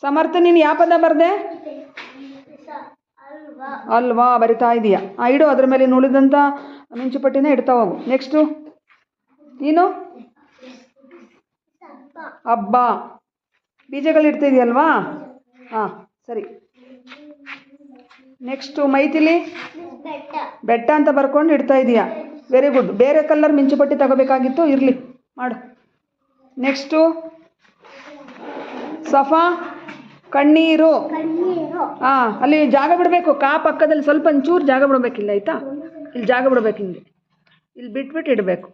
ಸಮರ್ಥ, ನೀನು ಯಾವ ಪದ ಬರ್ದೆ? ಅಲ್ವಾ, ಬರಿತಾ ಇದೀಯಾ. ಆ, ಇಡು, ಅದ್ರ ಮೇಲೆ ನುಳಿದಂತ ಮಿಂಚುಪಟ್ಟಿನ ಇಡ್ತಾ ಹೋಗು ನೆಕ್ಸ್ಟು ನೀನು? ಹಬ್ಬ. ಬೀಜಗಳು ಇಡ್ತಾ ಇದೆಯಲ್ವಾ? ಹಾಂ, ಸರಿ. ನೆಕ್ಸ್ಟು ಮೈತಿಲಿ ಬೆಟ್ಟ ಅಂತ ಬರ್ಕೊಂಡು ಇಡ್ತಾ ಇದೀಯಾ. ವೆರಿ ಗುಡ್ ಬೇರೆ ಕಲರ್ ಮಿಂಚುಪಟ್ಟಿ ತಗೋಬೇಕಾಗಿತ್ತು, ಇರಲಿ. ಮಾಡು. ನೆಕ್ಸ್ಟು ಸಫಾ? ಕಣ್ಣೀರು. ಕಣ್ಣೀರು. ಹಾಂ ಅಲ್ಲಿ ಜಾಗ ಬಿಡಬೇಕು. ಕಾ ಪಕ್ಕದಲ್ಲಿ ಸ್ವಲ್ಪ ಒಂಚೂರು ಜಾಗ ಬಿಡಬೇಕಿಲ್ಲ ಆಯ್ತಾ? ಇಲ್ಲಿ ಜಾಗ ಬಿಡ್ಬೇಕು ಹಿಂಗೆ ಇಲ್ಲಿ ಬಿಟ್ಬಿಟ್ಟು ಇಡಬೇಕು.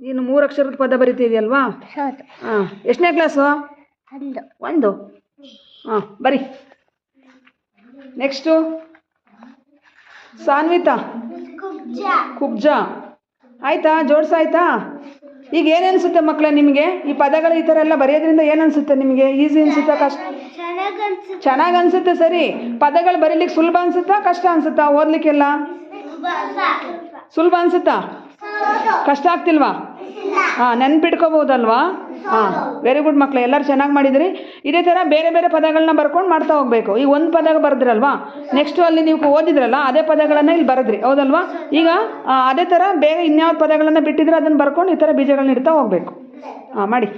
ನೀನು ಮೂರು ಅಕ್ಷರದ ಪದ ಬರಿತಿದೆಯಲ್ವಾ? ಹೌದು. ಹಾಂ ಎಷ್ಟನೇ ಕ್ಲಾಸು ಒಂದು. ಒಂದು? ಹಾಂ ಬರಿ. ನೆಕ್ಸ್ಟು ಸಾನ್ವಿತಾ. ಕುಬ್ಜ. ಕುಬ್ಜ. ಆಯ್ತಾ? ಜೋಡ್ಸಾಯ್ತಾ ಈಗ ಏನು ಅನಿಸುತ್ತೆ ಮಕ್ಕಳೇ ನಿಮಗೆ? ಈ ಪದಗಳು ಈ ಥರ ಎಲ್ಲ ಬರೆಯೋದ್ರಿಂದ ಏನನ್ಸುತ್ತೆ ಅನಿಸುತ್ತೆ ನಿಮಗೆ? ಈಸಿ ಅನಿಸುತ್ತಾ ಕಷ್ಟ? ಚೆನ್ನಾಗಿ ಅನಿಸುತ್ತೆ. ಸರಿ. ಪದಗಳು ಬರೀಲಿಕ್ಕೆ ಸುಲಭ ಅನಿಸುತ್ತಾ ಕಷ್ಟ ಅನಿಸುತ್ತಾ ಓದ್ಲಿಕ್ಕೆಲ್ಲ? ಸುಲಭ ಅನಿಸುತ್ತಾ? ಕಷ್ಟ ಆಗ್ತಿಲ್ವಾ? ಹಾಂ ನೆನ್ಪಿಟ್ಕೋಬೋದಲ್ವಾ ಹಾಂ ವೆರಿ ಗುಡ್ ಮಕ್ಕಳು ಎಲ್ಲರೂ ಚೆನ್ನಾಗಿ ಮಾಡಿದ್ರಿ. ಇದೇ ಥರ ಬೇರೆ ಬೇರೆ ಪದಗಳನ್ನ ಬರ್ಕೊಂಡು ಮಾಡ್ತಾ ಹೋಗಬೇಕು. ಈಗ ಒಂದು ಪದ ಬರೆದ್ರಲ್ವಾ? ನೆಕ್ಸ್ಟು ಅಲ್ಲಿ ನೀವು ಓದಿದ್ರಲ್ಲ, ಅದೇ ಪದಗಳನ್ನು ಇಲ್ಲಿ ಬರೆದ್ರಿ, ಹೌದಲ್ವಾ? ಈಗ ಅದೇ ಥರ ಬೇರೆ ಇನ್ಯಾವ ಪದಗಳನ್ನು ಬಿಟ್ಟಿದ್ರೆ ಅದನ್ನು ಬರ್ಕೊಂಡು ಈ ಥರ ಬೀಜಗಳನ್ನ ಇಡ್ತಾ ಹೋಗಬೇಕು. ಹಾಂ, ಮಾಡಿ.